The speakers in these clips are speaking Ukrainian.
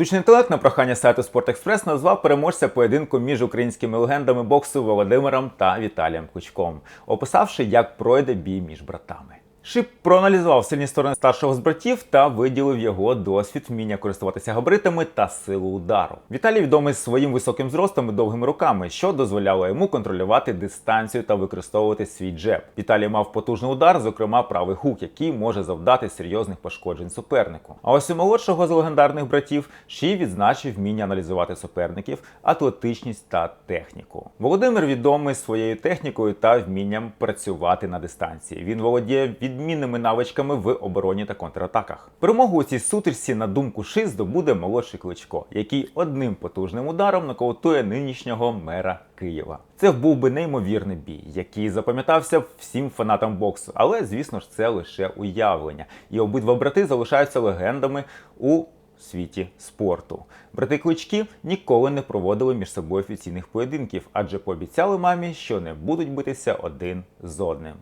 Штучний інтелект на прохання сайту Спортэкспрес назвав переможця поєдинку між українськими легендами боксу Володимиром та Віталієм Кучком, описавши, як пройде бій між братами. Шип проаналізував сильні сторони старшого з братів та виділив його досвід, вміння користуватися габаритами та силу удару. Віталій відомий своїм високим зростом і довгими руками, що дозволяло йому контролювати дистанцію та використовувати свій джеб. Віталій мав потужний удар, зокрема правий хук, який може завдати серйозних пошкоджень супернику. А ось у молодшого з легендарних братів Ші відзначив вміння аналізувати суперників, атлетичність та техніку. Володимир відомий своєю технікою та вмінням працювати на дистанції. Він володіє відмінними навичками в обороні та контратаках. Перемогу у цій сутичці, на думку Ши, здобуде молодший кличко, який одним потужним ударом нокаутує нинішнього мера Києва. Це був би неймовірний бій, який запам'ятався всім фанатам боксу. Але, звісно ж, це лише уявлення. І обидва брати залишаються легендами у світі спорту. Брати клички ніколи не проводили між собою офіційних поєдинків, адже пообіцяли мамі, що не будуть битися один з одним.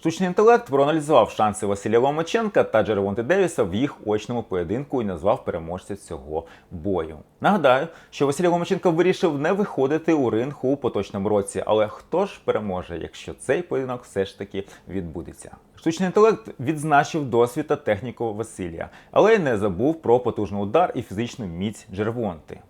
Штучний інтелект проаналізував шанси Василя Ломаченка та Джервонти Девіса в їх очному поєдинку і назвав переможця цього бою. Нагадаю, що Василь Ломаченко вирішив не виходити у ринг у поточному році, але хто ж переможе, якщо цей поєдинок все ж таки відбудеться? Штучний інтелект відзначив досвід та техніку Василія, але й не забув про потужний удар і фізичну міць Джервонти.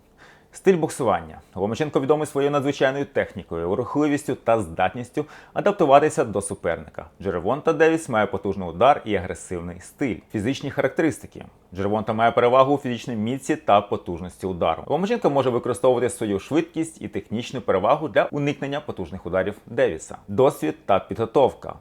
Стиль боксування. Ломаченко відомий своєю надзвичайною технікою, рухливістю та здатністю адаптуватися до суперника. Джеревонта Девіс має потужний удар і агресивний стиль. Фізичні характеристики. Джеревонта має перевагу у фізичній міці та потужності удару. Ломаченко може використовувати свою швидкість і технічну перевагу для уникнення потужних ударів Девіса. Досвід та підготовка.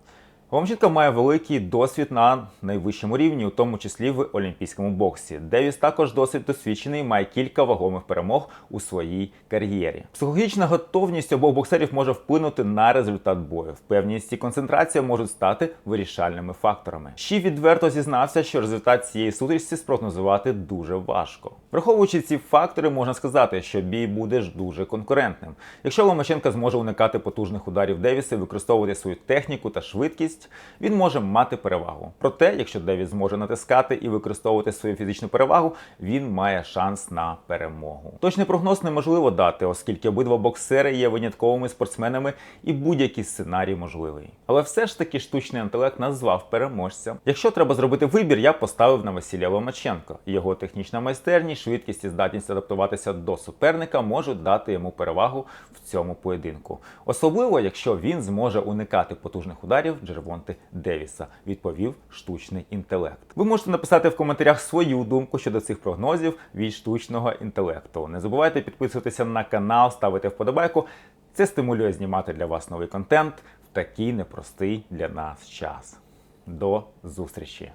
Ломченко має великий досвід на найвищому рівні, у тому числі в олімпійському боксі. Девіс також досить досвідчений, має кілька вагомих перемог у своїй кар'єрі. Психологічна готовність обох боксерів може вплинути на результат бою. Впевненість і концентрація можуть стати вирішальними факторами. Ші відверто зізнався, що результат цієї сутичці спрогнозувати дуже важко. Враховуючи ці фактори, можна сказати, що бій буде ж дуже конкурентним. Якщо Ломаченко зможе уникати потужних ударів Девіса використовувати свою техніку та швидкість, він може мати перевагу. Проте, якщо Девіс зможе натискати і використовувати свою фізичну перевагу, він має шанс на перемогу. Точний прогноз неможливо дати, оскільки обидва боксери є винятковими спортсменами і будь-який сценарій можливий. Але все ж таки штучний інтелект назвав переможця. Якщо треба зробити вибір, я поставив на Василія Ломаченко. Його технічна майстерність, швидкість і здатність адаптуватися до суперника можуть дати йому перевагу в цьому поєдинку. Особливо, якщо він зможе уникати потужних ударів Джервонти Девіса, відповів штучний інтелект. Ви можете написати в коментарях свою думку щодо цих прогнозів від штучного інтелекту. Не забувайте підписуватися на канал, ставити вподобайку. Це стимулює знімати для вас новий контент в такий непростий для нас час. До зустрічі!